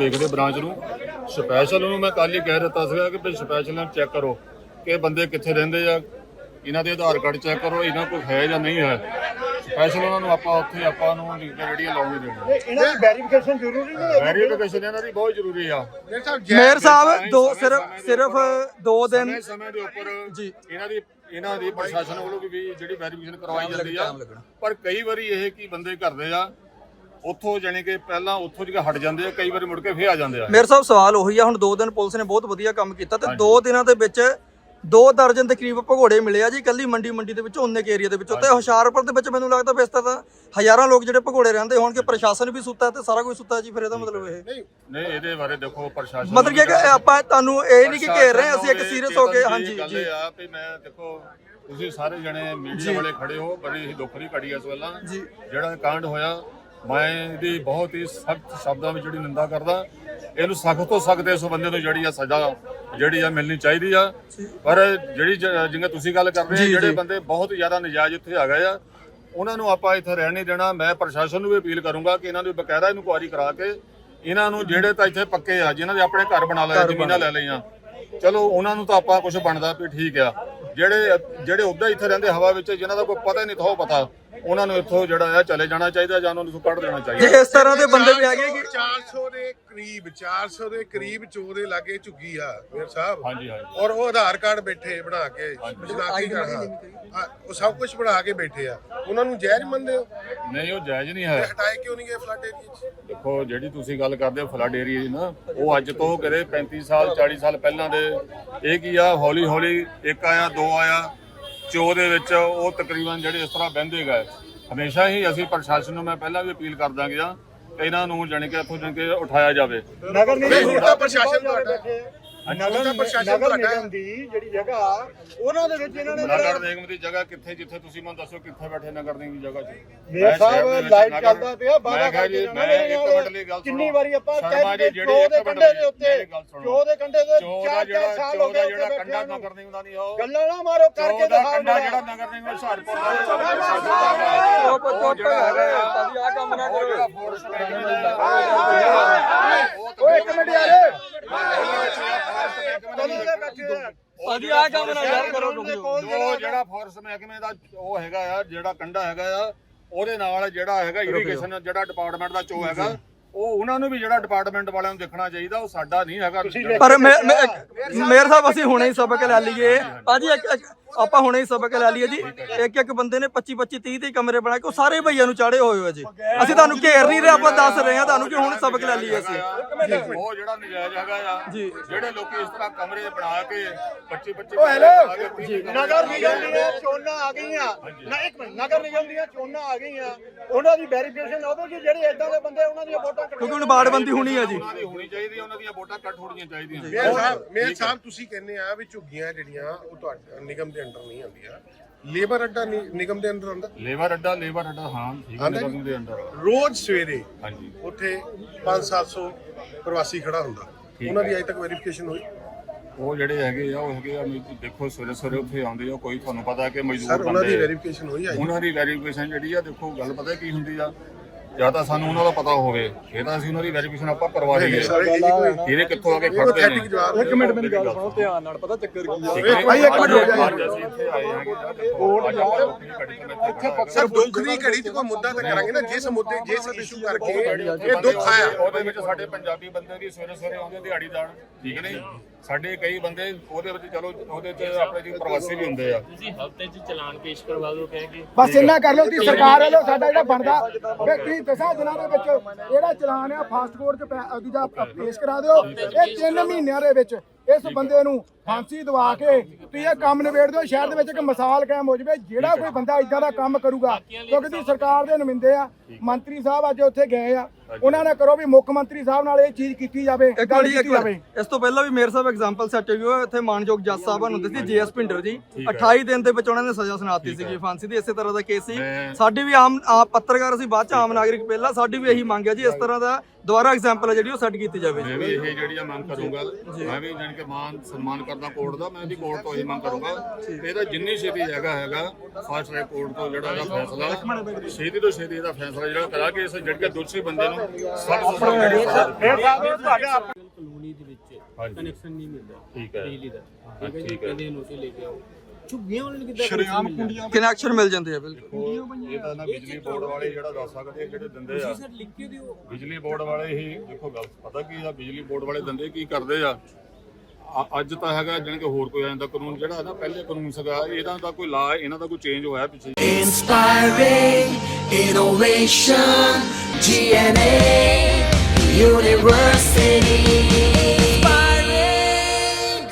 ਦੇਖਦੇ ਬ੍ਰਾਂਚ ਨੂੰ। ਸਪੈਸ਼ਲ ਉਹਨੂੰ ਮੈਂ ਕੱਲ ਹੀ ਕਹਿ ਦਿੱਤਾ ਸੀਗਾ ਕਿ ਵੀ ਸਪੈਸ਼ਲ ਨਾਲ ਚੈੱਕ ਕਰੋ ਕਿ ਇਹ ਬੰਦੇ ਕਿੱਥੇ ਰਹਿੰਦੇ ਆ। ਇਹਨਾਂ ਦੇ ਆਧਾਰ ਕਾਰਡ ਚੈੱਕ ਕਰੋ ਇਹਨਾਂ ਕੋਲ ਹੈ ਜਾਂ ਨਹੀਂ ਹੈ। ਸਪੈਸ਼ਲ ਉਹਨਾਂ ਨੂੰ ਆਪਾਂ ਉੱਥੇ ਆਪਾਂ ਨੂੰ ਜਿਹੜੀਆਂ ਲਾਉਣੀ ਦੇਣੀ ਇਹਨਾਂ ਦੀ ਵੈਰੀਫਿਕੇਸ਼ਨ ਜ਼ਰੂਰੀ ਨਹੀਂ ਹੈ? ਵੈਰੀਫਿਕੇਸ਼ਨ ਇਹਨਾਂ ਦੀ ਬਹੁਤ ਜ਼ਰੂਰੀ ਆ। ਮੇਅਰ ਸਾਹਿਬ ਦੋ ਸਿਰਫ ਸਿਰਫ ਦੋ ਦਿਨ ਸਮੇਂ ਸਮੇਂ ਦੇ ਉੱਪਰ ਜੀ। ਇਹਨਾਂ ਦੀ ਇਹਨਾਂ ਦੀ ਪ੍ਰਸ਼ਾਸਨ ਵੱਲੋਂ ਵੀ ਜਿਹੜੀ ਵੈਰੀਫਿਕੇਸ਼ਨ ਕਰਵਾਈ ਜਾਂਦੀ ਆ। ਪਰ ਕਈ ਵਾਰੀ ਇਹ ਕੀ ਬੰਦੇ ਕਰਦੇ ਆ ਉੱਥੋਂ ਜਾਣੀ ਕਿ ਪਹਿਲਾਂ ਉੱਥੋਂ ਜਿਹੜਾ ਹਟ ਜਾਂਦੇ ਆ ਕਈ ਵਾਰੀ ਮੁੜ ਕੇ ਫੇਰ ਆ ਜਾਂਦੇ ਆ। ਮੇਅਰ ਸਾਹਿਬ ਸਵਾਲ ਉਹੀ ਆ ਹੁਣ ਦੋ ਦਿਨ ਪੁਲਿਸ ਨੇ ਬਹੁਤ ਵਧੀਆ ਕੰਮ ਕੀਤਾ ਤੇ ਦੋ ਦਿਨਾਂ ਦੇ ਵਿੱਚ ਦੋ ਦਰਜਨ ਦੇ ਕਰੀਬ ਭਗੌੜੇ ਮਿਲੇ ਆ ਜੀ ਕੱਲੀ ਮੰਡੀ ਮੰਡੀ ਦੇ ਵਿੱਚ ਉਹਨੇ ਏਰੀਆ ਦੇ ਵਿੱਚੋਂ। ਤੇ ਹੁਸ਼ਿਆਰਪੁਰ ਦੇ ਵਿੱਚ ਮੈਨੂੰ ਲੱਗਦਾ ਤਰ੍ਹਾਂ ਤਾਂ ਹਜ਼ਾਰਾਂ ਲੋਕ ਜਿਹੜੇ ਭਗੌੜੇ ਰਹਿੰਦੇ ਹੋਣਗੇ ਪ੍ਰਸ਼ਾਸਨ ਵੀ ਸੁੱਤਾ ਤੇ ਸਾਰਾ ਕੁਝ ਸੁੱਤਾ ਜੀ ਫਿਰ ਇਹਦਾ ਮਤਲਬ ਇਹ। ਨਹੀਂ ਇਹਦੇ ਬਾਰੇ ਦੇਖੋ ਪ੍ਰਸ਼ਾਸਨ ਮਤਲਬ ਕੀ ਆਪਾਂ ਤੁਹਾਨੂੰ ਇਹ ਨਹੀਂ ਕਿ ਘੇਰ ਰਹੇ ਅਸੀਂ ਇੱਕ ਸੀਰੀਅਸ ਹੋ ਕੇ ਹਾਂਜੀ ਗੱਲ ਜੀ। ਇਹ ਆ ਵੀ ਮੈਂ ਦੇਖੋ ਤੁਸੀਂ ਸਾਰੇ ਜਣੇ ਮੀਡੀਆ ਵਾਲੇ ਖੜੇ ਹੋ ਬੜੀ ਹੀ ਦੁੱਖ ਦੀ ਘੜੀ ਇਸ ਵੇਲੇ। ਜਿਹੜਾ ਕਾਂਡ ਹੋਇਆ ਮੈਂ ਇਹਦੀ ਬਹੁਤ ਹੀ ਸਖਤ ਸ਼ਬਦਾਂ ਵਿੱਚ ਜਿਹੜੀ ਨਿੰਦਾ ਕਰਦਾ ਇਹਨੂੰ ਸਖਤ ਤੋਂ ਸਖਤ ਇਸ ਬੰਦੇ ਨੂੰ ਜਿਹੜੀ ਆ ਸਜ਼ਾ ਜਿਹੜੀ ਆ ਮਿਲਣੀ ਚਾਹੀਦੀ ਆ। ਪਰ ਜਿਹੜੀ ਜ- ਜਿਵੇਂ ਤੁਸੀਂ ਗੱਲ ਕਰ ਰਹੇ ਆ ਜਿਹੜੇ। ਬੰਦੇ ਬਹੁਤ ਜ਼ਿਆਦਾ ਨਜਾਇਜ਼ ਇੱਥੇ ਆ ਗਏ ਆ ਉਹਨਾਂ ਨੂੰ ਆਪਾਂ ਇੱਥੇ ਰਹਿਣ ਨਹੀਂ ਦੇਣਾ। ਮੈਂ ਪ੍ਰਸ਼ਾਸਨ ਨੂੰ ਵੀ ਅਪੀਲ ਕਰੂੰਗਾ ਕਿ ਇਹਨਾਂ ਨੂੰ ਬਕਾਇਦਾ ਇਨਕੁਆਇਰੀ ਕਰਾ ਕੇ ਇਹਨਾਂ ਨੂੰ ਜਿਹੜੇ ਤਾਂ ਇੱਥੇ ਪੱਕੇ ਆ ਜਿਨ੍ਹਾਂ ਦੇ ਆਪਣੇ ਘਰ ਬਣਾ ਲਏ ਜ਼ਮੀਨਾਂ ਲੈ ਲਈਆਂ। ਚਲੋ ਉਹਨਾਂ ਨੂੰ ਤਾਂ ਆਪਾਂ ਕੁਝ ਬਣਦਾ ਵੀ ਠੀਕ ਆ। ਜਿਹੜੇ ਜਿਹੜੇ ਉੱਦਾਂ ਇੱਥੇ ਰਹਿੰਦੇ ਹਵਾ ਵਿੱਚ ਜਿਨ੍ਹਾਂ ਦਾ ਕੋਈ ਪਤਾ ਹੀ ਨਹੀਂ ਥੋ ਪਤਾ। ਉਹਨਾਂ ਨੂੰ ਇੱਥੋਂ ਜਿਹੜਾ ਆ ਚਲੇ ਜਾਣਾ ਚਾਹੀਦਾ ਜਾਂ ਉਹਨਾਂ ਨੂੰ ਕੱਢ ਦੇਣਾ ਜੇ ਚਾਹੀਦਾ ਇਸ ਤਰ੍ਹਾਂ ਦੇ ਬੰਦੇ ਵੀ ਹੈਗੇ ਕਿ 400 ਦੇ ਕਰੀਬ 400 ਦੇ ਕਰੀਬ ਚੋਰ ਲਾਗੇ ਝੁੱਗੀ ਆ ਮੇਰ ਸਾਹਿਬ। ਹਾਂਜੀ ਹਾਂਜੀ। ਔਰ ਉਹ ਆਧਾਰ ਕਾਰਡ ਬੈਠੇ ਬਣਾ ਕੇ ਸ਼ਨਾਖਤੀ ਕਰਨਾ ਉਹ ਸਭ ਕੁਝ ਬਣਾ ਕੇ ਬੈਠੇ ਆ। ਉਹਨਾਂ ਨੂੰ ਜਾਇਜ਼ ਮੰਨਦੇ ਹੋ? ਨਹੀਂ ਉਹ ਜਾਇਜ਼ ਨਹੀਂ ਹੈ। ਹਟਾਏ ਕਿਉਂ ਨਹੀਂ ਗਏ ਫਲੱਡ ਏਰੀਆ 'ਚ? ਦੇਖੋ ਜਿਹੜੀ ਤੁਸੀਂ ਗੱਲ ਕਰਦੇ ਹੋ ਫਲੱਡ ਏਰੀਆ ਦੀ ਨਾ ਉਹ ਅੱਜ ਤੋਂ ਕਰੇ 35 ਸਾਲ 40 ਸਾਲ ਪਹਿਲਾਂ ਦੇ ਇਹ ਕੀ ਆ ਹੌਲੀ ਹੌਲੀ ਇੱਕ ਆਇਆ ਦੋ ਆਇਆ। ਚੋ ਦੇ ਵਿੱਚ ਉਹ ਤਕਰੀਬਨ ਜਿਹੜੇ ਇਸ ਤਰ੍ਹਾਂ ਬਹਿੰਦੇ ਗਏ। ਹਮੇਸ਼ਾ ਹੀ ਅਸੀਂ ਪ੍ਰਸ਼ਾਸਨ ਨੂੰ ਮੈਂ ਪਹਿਲਾਂ ਵੀ ਅਪੀਲ ਕਰਦਾ ਗਿਆ ਇਹਨਾਂ ਨੂੰ ਜਾਣੀ ਕਿ ਇੱਥੋਂ ਜਾਣੀ ਕਿ ਉਠਾਇਆ ਜਾਵੇ। ਨਗਰ ਨਿਗਮ ਤਾਂ ਪ੍ਰਸ਼ਾਸਨ ਤੁਹਾਡਾ। ਨਗਰ ਪ੍ਰਸ਼ਾਸਨ ਨਗਰ। ਨਿਗਮ ਦੀ ਜਿਹੜੀ ਜਗ੍ਹਾ ਉਹਨਾਂ ਦੇ ਵਿੱਚ ਇਹਨਾਂ ਨੇ ਨਗਰ ਨਿਗਮ ਦੀ ਜਗ੍ਹਾ ਕਿੱਥੇ ਜਿੱਥੇ ਤੁਸੀਂ ਮੈਨੂੰ ਦੱਸੋ ਕਿੱਥੇ ਬੈਠੇ ਨਗਰ ਨਿਗਮ ਦੀ ਜਗ੍ਹਾ 'ਚ ਮੇਅਰ ਮੈਂ ਸ਼ਹਿਰ ਸਾਹਿਬ ਨਗਰ- ਚੱਲਦਾ ਪਿਆ ਜੀ ਕਰਕੇ ਮੈਂ ਇੱਕ ਮਿੰਟ ਲਈ ਗੱਲ ਕਿੰਨੀ ਸੁਣੋ। ਵਾਰੀ ਆਪਾਂ ਸ਼ਰਮਾ ਕਹਿ ਜੀ, ਦਿੱਤੇ ਜਿਹੜੀ ਚੋ ਦੇ ਕੰਢੇ ਦੇ ਮੇਰੀ ਉੱਤੇ। ਚੋ ਦੇ ਕੰਢੇ ਦੇ ਚੋਰ ਦਾ ਚਾਰ ਜਿਹੜਾ ਚਾਰ ਸਾਲ ਚੋਰ ਹੋ ਗਏ ਜਿਹੜਾ ਕੰਡਾ ਨਗਰ ਨਿਗਮ ਦਾ ਨਹੀਂ ਉਹ ਗੱਲਾਂ ਨਾ ਮਾਰੋ ਕਰਕੇ ਦਾ ਦਿਖਾਓ ਕੰਡਾ। ਜਿਹੜਾ ਨਗਰ ਨਿਗਮ ਹੁਸ਼ਿਆਰਪੁਰ ਦਾ ਚੁੱਪ ਚੁੱਪ ਹੈਗਾ ਆ, ਭਾਜੀ ਆਹ ਕੰਮ ਨਾ ਕਰੋ ਓਏ ਇੱਕ ਮਿੰਟ ਯਾਰ ਕਦੋਂ ਦੇ ਬੈਠੇ ਆ ਭਾਜੀ ਕੰਮ ਨਾ ਯਾਰ ਕਰੋ ਕੋਲ ਉਹ ਜਿਹੜਾ ਫੋਰਸ ਮਹਿਕਮੇ ਦਾ ਉਹ ਹੈਗਾ ਆ ਜਿਹੜਾ ਕੰਡਾ ਹੈਗਾ ਆ ਉਹਦੇ ਨਾਲ ਜਿਹੜਾ ਹੈਗਾ ਇਰੀਗੇਸ਼ਨ ਜਿਹੜਾ ਡਿਪਾਰਟਮੈਂਟ ਦਾ ਚੋ ਹੈਗਾ ਉਹ ਉਹਨਾਂ ਨੂੰ ਵੀ ਜਿਹੜਾ ਡਿਪਾਰਟਮੈਂਟ ਵਾਲਿਆਂ ਨੂੰ ਦੇਖਣਾ ਚਾਹੀਦਾ ਉਹ ਸਾਡਾ ਨਹੀਂ ਹੈਗਾ। ਪਰ ਮੈਂ ਮੈਂ- ਮੇਅਰ ਸਾਹਿਬ ਅਸੀਂ ਹੁਣੇ ਹੀ ਸਬਕ ਲੈ ਲਈਏ। ਭਾਜੀ ਇੱਕ ਆਪਾਂ ਹੁਣੇ ਹੀ ਸਬਕ ਲੈ ਲਈਏ ਜੀ। ਇੱਕ ਇੱਕ ਬੰਦੇ ਨੇ 25 25 30 30 ਕਮਰੇ ਬਣਾ ਕੇ ਉਹ ਸਾਰੇ ਭਈਆਂ ਨੂੰ ਚਾੜੇ ਹੋਏ ਹੋ ਜੀ। ਅਸੀਂ ਤੁਹਾਨੂੰ ਘੇਰ ਨਹੀਂ ਰਹੇ ਆਪਾਂ ਦੱਸ ਰਹੇ ਹਾਂ ਤੁਹਾਨੂੰ ਕਿ ਹੁਣ ਸਬਕ ਲੈ ਲਈਏ ਅਸੀਂ। ਉਹ ਜਿਹੜਾ ਨਜਾਇਜ਼ ਹੈਗਾ ਆ ਜੀ। ਜਿਹੜੇ ਲੋਕੀ ਇਸ ਤਰ੍ਹਾਂ ਕਮਰੇ ਬਣਾ ਕੇ 25 25 ਓ ਹੈਲੋ ਜੀ। ਨਗਰ ਨਿਗਮ ਦੀਆਂ ਚੋਣਾਂ ਆ ਗਈਆਂ। ਨਾ ਇੱਕ ਮਿੰਟ ਨਗਰ ਨਿਗਮ ਦੀਆਂ ਚੋਣਾਂ ਆ ਗਈਆਂ। ਉਹਨਾਂ ਦੀ ਵੈਰੀਫਿਕੇਸ਼ਨ ਉਦੋਂ ਜੀ ਜਿਹੜੇ ਇਦਾਂ ਦੇ ਬੰਦੇ ਉਹਨਾਂ ਦੀਆਂ ਵੋਟਾਂ ਕਿਉਂਕਿ ਹੁਣ ਬਾੜਬੰਦੀ ਹੋਣੀ ਹੈ ਜੀ। ਉਹਨਾਂ ਦੀ ਹੋਣੀ ਚਾਹੀਦੀ ਹੈ, ਉਹਨਾਂ ਦੀਆਂ ਵੋਟਾਂ ਕੱਟ ਹੋਣੀਆਂ ਚਾਹੀਦੀਆਂ। ਮੇਰ ਸਾਹਿਬ ਮੇਰ ਸਾਹਿਬ ਤੁਸੀਂ ਕਹਿੰਦੇ ਆ ਵੀ ਝੁੱਗੀਆਂ ਜਿਹੜੀਆਂ ਉਹ ਤੁਹਾਡੇ ਨਿਗਮ ਦੇ ਅੰਡਰ ਨਹੀਂ ਆਉਂਦੀਆਂ ਲੇਬਰ ਅੱਡਾ ਨਿ- ਨਿਗਮ ਦੇ ਅੰਡਰ ਆਉਂਦਾ? ਲੇਬਰ ਅੱਡਾ ਲੇਬਰ ਅੱਡਾ ਹਾਂ ਠੀਕ ਹੈ ਆਉਂਦਾ ਨਿਗਮ ਦੇ ਅੰਦਰ ਰੋਜ਼ ਸਵੇਰੇ ਹਾਂਜੀ। ਉੱਥੇ 5-700 ਪ੍ਰਵਾਸੀ ਖੜਾ ਹੁੰਦਾ। ਉਹਨਾਂ ਦੀ ਅਜੇ ਤੱਕ ਵੈਰੀਫਿਕੇਸ਼ਨ ਹੋਈ? ਉਹ ਜਿਹੜੇ ਹੈਗੇ ਆ ਉਹ ਹੈਗੇ ਆ ਵੀ ਦੇਖੋ ਸਵੇਰੇ ਸਵੇਰੇ ਉੱਥੇ ਆਉਂਦੇ ਆ ਕੋਈ ਤੁਹਾਨੂੰ ਪਤਾ ਕਿ ਸਰ ਮਜ਼ਦੂਰ ਉਹਨਾਂ ਦੀ ਬੰਦੇ ਆ। ਵੈਰੀਫਿਕੇਸ਼ਨ ਹੋਈ ਆ? ਉਹਨਾਂ ਦੀ ਵੈਰੀਫਿਕੇਸ਼ਨ ਜਿਹੜੀ ਆ ਦੇਖੋ ਗੱਲ ਪਤਾ ਕੀ ਹੁੰਦੀ ਆ? ਜਾਂ ਤਾਂ ਸਾਨੂੰ ਉਹਨਾਂ ਦਾ ਪਤਾ ਹੋਵੇ ਫਿਰ ਤਾਂ ਅਸੀਂ ਉਹਨਾਂ ਦੀ ਵੈਰੀਫਿਕੇਸ਼ਨ ਆਪਾਂ ਕਰਵਾ ਲਈਏ ਇਹ ਜੀ ਇਹਨੇ ਕਿੱਥੋਂ ਆ ਕੇ ਖੜਦੇ ਨੇ? ਇੱਕ ਮਿੰਟ ਮੇਰੀ ਗੱਲ ਸੁਣੋ ਧਿਆਨ ਨਾਲ ਪਤਾ ਚੱਕਰ ਕੀ ਆ? ਭਾਈ ਭਾਈ, ਇੱਕ ਮਿੰਟ ਰੁਕ ਜਾ। ਅੱਜ ਅਸੀਂ ਇੱਥੇ ਆ ਦੇਖੋ ਦੀ ਘੜੀ ਤੇ ਕੋਈ ਮੁੱਦਾ ਤਾਂ ਕਰਾਂਗੇ ਨਾ ਜਿਸ ਮੁੱਦੇ ਜਿਸ ਇਸ਼ੂ ਕਰਕੇ ਇਹ ਦੁੱਖ ਆਇਆ। ਉਹਦੇ ਵਿੱਚ ਸਾਡੇ ਪੰਜਾਬੀ ਬੰਦੇ ਵੀ ਸਵੇਰੇ ਸਵੇਰੇ ਆਉਂਦੇ ਦਿਹਾੜੀਦਾਰ ਠੀਕ ਨਹੀਂ? ਸਾਡੇ ਕਈ ਬੰਦੇ ਉਹਦੇ ਵਿੱਚ ਚਲੋ ਉਹਦੇ ਚ ਆਪਣੇ ਜੀ ਪ੍ਰਵਾਸੀ ਵੀ ਹੁੰਦੇ ਆ। ਤੁਸੀਂ ਹਫ਼ਤੇ 'ਚ ਚਲਾਨ ਪੇਸ਼ ਕਰਵਾ ਦਿਓ ਕਹਿੰਗੇ ਬਸ ਇੰਨਾ ਕਰ ਲਓ ਕਿ ਸਰਕਾਰ ਵੱਲੋਂ ਸਾਡਾ ਜਿਹੜਾ ਬਣਦਾ ਤੁਸੀਂ ਦਸਾਂ ਦਿਨਾਂ ਦੇ ਵਿੱਚ ਜਿਹੜਾ ਚਲਾਨ ਆ, ਫਾਸਟ ਫੂਡ ਚ ਪੈ- ਦੂਜਾ ਪੇਸ਼ ਕਰਾ ਦਿਓ। ਇਹ 3 ਮਹੀਨਿਆਂ ਦੇ ਵਿੱਚ ਇਸ ਬੰਦੇ ਨੂੰ ਫਾਂਸੀ ਦਵਾ ਕੇ ਤੁਸੀਂ ਇਹ ਕੰਮ ਨਿਬੇੜ ਦਿਓ ਸ਼ਹਿਰ ਦੇ ਵਿੱਚ ਇੱਕ ਮਿਸਾਲ ਕਾਇਮ ਹੋ ਜਾਵੇ ਜਿਹੜਾ ਕੋਈ ਬੰਦਾ ਇਦਾਂ ਦਾ ਕੰਮ ਕਰੂਗਾ ਕਿਉਂਕਿ ਤੁਸੀਂ ਸਰਕਾਰ ਦੇ ਨੁਮਾਇੰਦੇ ਆ ਮੰਤਰੀ ਸਾਹਿਬ ਅੱਜ ਉੱਥੇ ਗਏ ਆ ਉਹਨਾਂ ਨੇ ਕਰੋ ਵੀ ਮੁੱਖ ਮੰਤਰੀ ਸਾਹਿਬ ਨਾਲ ਇਹ ਚੀਜ਼ ਕੀਤੀ ਜਾਵੇ ਇੱਕ ਗੱਲ ਵਾਰੀ ਇੱਕ ਕੀਤੀ ਜਾਵੇ। ਇਸ ਤੋਂ ਪਹਿਲਾਂ ਵੀ ਮੇਰ ਸਾਹਿਬ ਐਗਜ਼ਾਮਪਲ ਸੈੱਟ ਹੋਈ ਹੋਇਆ ਇੱਥੇ ਮਾਨਯੋਗ ਜੱਜ ਸਾਹਿਬਾਨ ਹੁੰਦੇ ਸੀ ਜੀਐਸ ਭਿੰਡਰ ਜੀ। 28 ਦਿਨ ਦੇ ਵਿੱਚ ਉਹਨਾਂ ਨੇ ਸਜ਼ਾ ਸੁਣਾਤੀ ਸੀਗੀ ਫਾਂਸੀ ਦੀ ਇਸੇ ਤਰ੍ਹਾਂ ਦਾ ਕੇਸ ਸੀ। ਸਾਡੀ ਵੀ ਆਮ ਆਪ ਪੱਤਰਕਾਰ ਅਸੀਂ ਬਾਅਦ ਚ ਆਮ ਨਾਗਰਿਕ ਪਹਿਲਾਂ ਸਾਡੀ ਵੀ ਇਹੀ ਮੰਗ ਹੈ ਜੀ ਇਸ ਤਰ੍ਹਾਂ ਦਾ ਦੁਬਾਰਾ ਐਗਜ਼ਾਮਪਲ ਹੈ ਜਿਹੜੀ ਉਹ ਸੈੱਟ ਕੀਤੀ ਜਾਵੇ। ਮੈਂ ਵੀ ਇਹ ਜਿਹੜੀ ਆ ਮੰਗ ਕਰੂੰਗਾ। ਮੈਂ ਵੀ ਜਾਣੀ ਕੇ ਮਾਨ ਸਨਮਾਨ ਕਰਦਾ ਕੋਰਟ ਦਾ ਮੈਂ ਵੀ ਕੋਰਟ ਤੋਂ ਇਹ ਮੰਗ ਕਰੂੰਗਾ। ਕਿ ਇਹਦਾ ਜਿੰਨੀ ਛੇਤੀ ਹੈਗਾ ਹੈਗਾ ਫਾਸਟ ਟਰੈਕ ਕੋਰਟ ਤੋਂ ਜਿਹੜਾ ਇਹਦਾ ਫੈਸਲਾ ਛੇਤੀ ਤੋਂ ਛੇਤੀ ਇਹਦਾ ਫੈਸਲਾ ਜਿਹੜਾ ਕਰਾ ਕੇ ਇਸ ਜਿਹੜੇ ਦੋਸ਼ੀ ਬੰਦੇ ਨੂੰ ਸਖਤ ਸਜ਼ਾ ਕਲੋਨੀ ਦੇ ਵਿੱਚ। ਕਨੈਕਸ਼ਨ ਨਹੀਂ ਮਿਲਦਾ। ਠੀਕ ਹੈ। ਬਿਜਲੀ ਦਾ। ਹਾਂ, ਠੀਕ ਹੈ। ਕਹਿੰਦੇ ਨੋਟਿਸ ਲੈ ਕੇ ਆਓ। ਝੁੱਗੀਆਂ ਵਾਲੇ ਨੂੰ ਕਿੱਦਾਂ ਸ਼ਰਿਆਮ ਕੁੰਡੀਆਂ ਕਨੈਕਸ਼ਨ ਮਿਲ ਜਾਂਦੇ ਆ ਬਿਲਕੁਲ। ਇਹ ਤਾਂ ਨਾ ਬਿਜਲੀ ਬੋਰਡ ਵਾਲੇ ਜਿਹੜਾ ਦੱਸ ਸਕਦੇ ਆ ਜਿਹੜੇ ਦਿੰਦੇ ਆ। ਕੇ ਬਿਜਲੀ ਬੋਰਡ ਵਾਲੇ ਹੀ ਦੇਖੋ ਗੱਲ ਪਤਾ ਕੀ ਆ ਬਿਜਲੀ ਬੋਰਡ ਵਾਲੇ ਦਿੰਦੇ ਕੀ ਕਰਦੇ ਆ? ਅੱਜ ਤਾਂ ਹੈਗਾ ਜਾਣੀ ਕਿ ਹੋਰ ਕੋਈ ਆ ਜਾਂਦਾ ਕਾਨੂੰਨ ਜਿਹੜਾ ਨਾ ਪਹਿਲੇ ਕਾਨੂੰਨ ਸੀਗਾ ਇਹਦਾ ਦਾ ਕੋਈ ਲਾ ਇਹਨਾਂ ਦਾ ਕੋਈ ਚੇਂਜ ਹੋਇਆ ਪਿੱਛੇ Inspiring innovation, GNA University.